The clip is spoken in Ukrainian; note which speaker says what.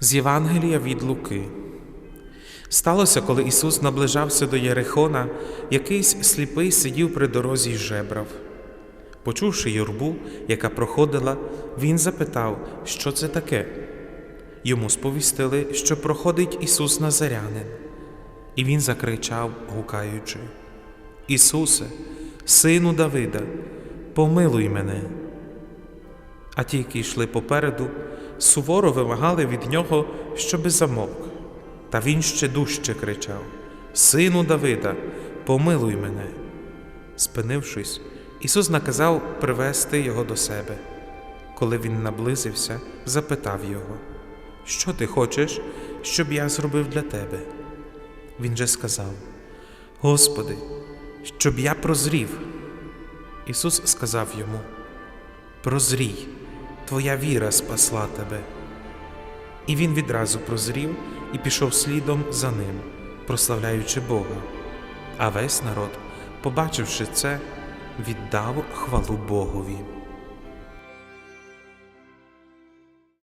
Speaker 1: З Євангелія від Луки. Сталося, коли Ісус наближався до Єрихона, якийсь сліпий сидів при дорозі й жебрав. Почувши юрбу, яка проходила, він запитав, що це таке. Йому сповістили, що проходить Ісус Назарянин. І він закричав, гукаючи: Ісусе, сину Давида, помилуй мене. А ті, які йшли попереду, суворо вимагали від нього, щоби замовк. Та він ще дужче кричав: Сину Давида, помилуй мене. Спинившись, Ісус наказав привести його до себе. Коли він наблизився, запитав його: Що ти хочеш, щоб я зробив для тебе? Він же сказав: Господи, щоб я прозрів. Ісус сказав йому: Прозрій, твоя віра спасла тебе. І він відразу прозрів і пішов слідом за ним, прославляючи Бога. А весь народ, побачивши це, віддав хвалу Богові.